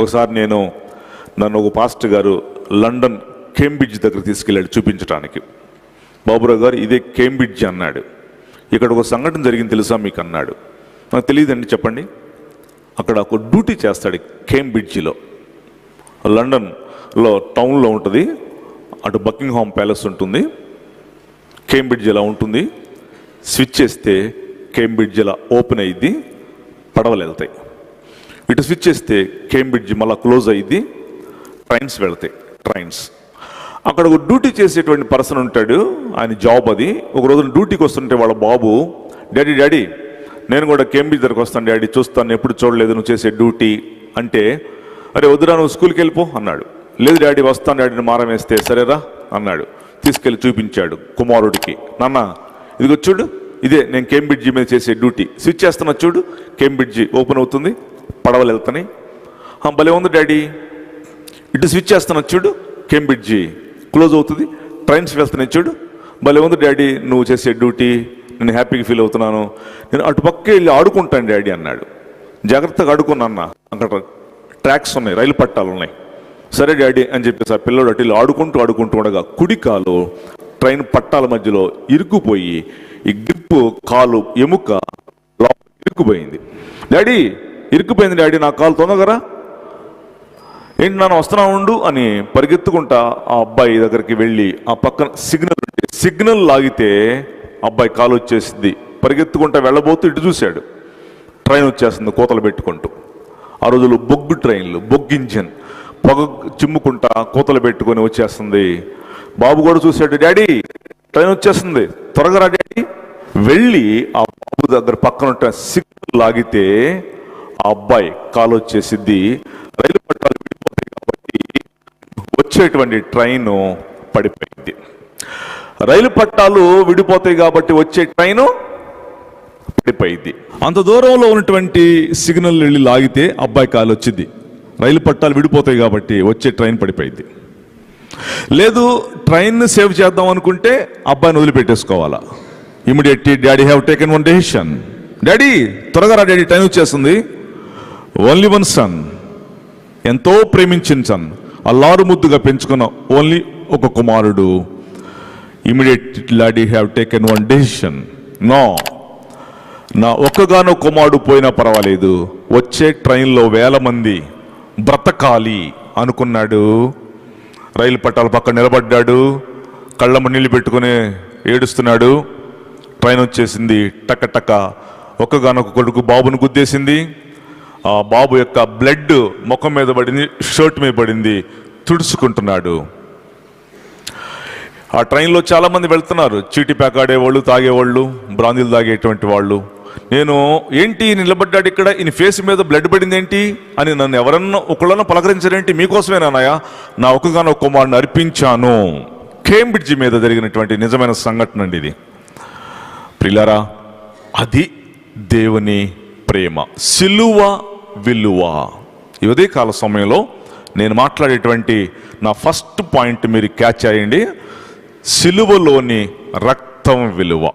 ఒకసారి నేను నన్ను ఒక పాస్టర్ గారు లండన్ కేంబ్రిడ్జ్ దగ్గర తీసుకెళ్ళాడు చూపించడానికి బాబురావు గారు ఇదే కేంబ్రిడ్జ్ అన్నాడు. ఇక్కడ ఒక సంఘటన జరిగింది తెలుసా మీకు అన్నాడు. నాకు తెలియదండి చెప్పండి. అక్కడ ఒక డ్యూటీ చేస్తాడు కేంబ్రిడ్జిలో. లండన్లో టౌన్లో ఉంటుంది. అటు బకింగ్హామ్ ప్యాలెస్ ఉంటుంది. కేంబ్రిడ్జ్ ఇలా ఉంటుంది? స్విచ్ చేస్తే కేంబ్రిడ్జ్ ఇలా ఓపెన్ అయ్యిద్ది? పడవలు వెళ్తాయి. ఇటు స్విచ్ చేస్తే కేంబ్రిడ్జ్ మళ్ళీ క్లోజ్ అయ్యింది ట్రైన్స్ వెళ్తాయి. ట్రైన్స్ అక్కడ ఒక డ్యూటీ చేసేటువంటి పర్సన్ ఉంటాడు. ఆయన జాబ్ అది. ఒక రోజు డ్యూటీకి వస్తుంటే వాళ్ళ బాబు డాడీ డాడీ నేను కూడా కేంబ్రిడ్జ్ దగ్గరకు వస్తాను డాడీ చూస్తాను ఎప్పుడు చూడలేదు నువ్వు చేసే డ్యూటీ అంటే అరే వద్దురా నువ్వు స్కూల్కి వెళ్ళిపో అన్నాడు. లేదు డాడీ వస్తాను డాడీని మారం వేస్తే సరేరా? అన్నాడు. తీసుకెళ్ళి చూపించాడు కుమారుడికి. నాన్న ఇదిగో చూడు ఇదే నేను కేంబ్రిడ్జి మీద చేసే డ్యూటీ స్విచ్ చేస్తున్నా చూడు కేంబ్రిడ్జి ఓపెన్ అవుతుంది. పడవలు వెళ్తున్నాయి. భలే ఉంది డాడీ. ఇటు స్విచ్ చేస్తున్నా చూడు కేంబ్రిడ్జి క్లోజ్ అవుతుంది ట్రైన్స్ వెళ్తున్నాయి చూడు. భలే ఉంది డాడీ నువ్వు చేసే డ్యూటీ నేను హ్యాపీగా ఫీల్ అవుతున్నాను. నేను అటు పక్కే వెళ్ళి ఆడుకుంటాను డాడీ అన్నాడు. జాగ్రత్తగా ఆడుకున్నా అన్న. అక్కడ ట్రాక్స్ ఉన్నాయి రైలు పట్టాలు ఉన్నాయి. సరే డాడీ అని చెప్పేసి ఆ పిల్లడు అటు ఆడుకుంటూ ఆడుకుంటూ ఉండగా కుడి కాలు ట్రైన్ పట్టాల మధ్యలో ఇరుక్కుపోయి ఈ గ్రిప్ కాలు ఎముక లోపల ఇరుక్కుపోయింది. డాడీ ఇరుక్కుపోయింది డాడీ నా కాలు తొందరగరా ఏంటి నాన్న వస్తున్నా ఉండు అని పరిగెత్తుకుంటా ఆ అబ్బాయి దగ్గరికి వెళ్ళి ఆ పక్కన సిగ్నల్ సిగ్నల్ లాగితే అబ్బాయి కాలు వచ్చేసింది. పరిగెత్తుకుంటా వెళ్ళబోతూ ఇటు చూశాడు. ట్రైన్ వచ్చేస్తుంది కోతలు పెట్టుకుంటూ. ఆ రోజులు బొగ్గు ట్రైన్లు బొగ్గు ఇంజిన్ పొగ చిమ్ముకుంటా కోతలు పెట్టుకొని వచ్చేస్తుంది. బాబు కూడా చూశాడు డాడీ ట్రైన్ వచ్చేస్తుంది. త్వరగా రా డాడీ. వెళ్ళి ఆ బాబు దగ్గర పక్కన సిగ్నల్ లాగితే ఆ అబ్బాయి కాలు వచ్చేసిద్ది రైలు పట్టాలు విడిపోతాయి కాబట్టి వచ్చేటువంటి ట్రైన్ పడిపోయింది. రైలు పట్టాలు విడిపోతాయి కాబట్టి వచ్చే ట్రైను పడిపోయింది. అంత దూరంలో ఉన్నటువంటి సిగ్నల్ వెళ్ళి లాగితే అబ్బాయి కాలు వచ్చింది. రైలు పట్టాలు విడిపోతాయి కాబట్టి వచ్చే ట్రైన్ పడిపోయింది. లేదు ట్రైన్ సేవ్ చేద్దాం అనుకుంటే అబ్బాయిని వదిలిపెట్టేసుకోవాలా? Immediately daddy have taken one decision daddy త్వరగా రా డాడీ ట్రైన్ వచ్చేస్తుంది. ఓన్లీ వన్ సన్ ఎంతో ప్రేమించిన సన్ అల్లారు ముద్దుగా పెంచుకున్న ఓన్లీ ఒక కుమారుడు. Immediately have taken one decision no నా ఒక్కగానో కుమారుడు పోయినా పర్వాలేదు. వచ్చే ట్రైన్లో వేల మంది బ్రతకాలి అనుకున్నాడు. రైలు పట్టాల పక్కన నిలబడ్డాడు. కళ్ళమ్మ నీళ్ళు పెట్టుకుని ఏడుస్తున్నాడు. ట్రైన్ వచ్చేసింది టక్క టక్క ఒక్కగానొక కొడుకు బాబును గుద్దేసింది. బాబు యొక్క బ్లడ్ ముఖం మీద పడింది షర్ట్ మీద పడింది తుడుచుకుంటున్నాడు. ఆ ట్రైన్లో చాలామంది వెళ్తున్నారు. చీటి ప్యాక్ తాగేవాళ్ళు బ్రాందీలు తాగేటువంటి వాళ్ళు. నేను ఏంటి నిలబడ్డాడు ఇక్కడ? ఈయన ఫేస్ మీద బ్లడ్ పడింది ఏంటి? అని నన్ను ఎవరన్నా ఒకళ్ళన్నా పలకరించారేంటి మీకోసమేనాయా నా ఒక్కగానో కుమారుని అర్పించాను. కేంబ్రిడ్జి మీద జరిగినటువంటి నిజమైన సంఘటన అండి ఇది. ప్రిలారా అది దేవుని ప్రేమ. సిలువ విలువ. ఈ ఉదయకాల సమయంలో నేను మాట్లాడేటువంటి నా ఫస్ట్ పాయింట్ మీరు క్యాచ్ అయ్యండి. సిలువలోని రక్తం విలువ.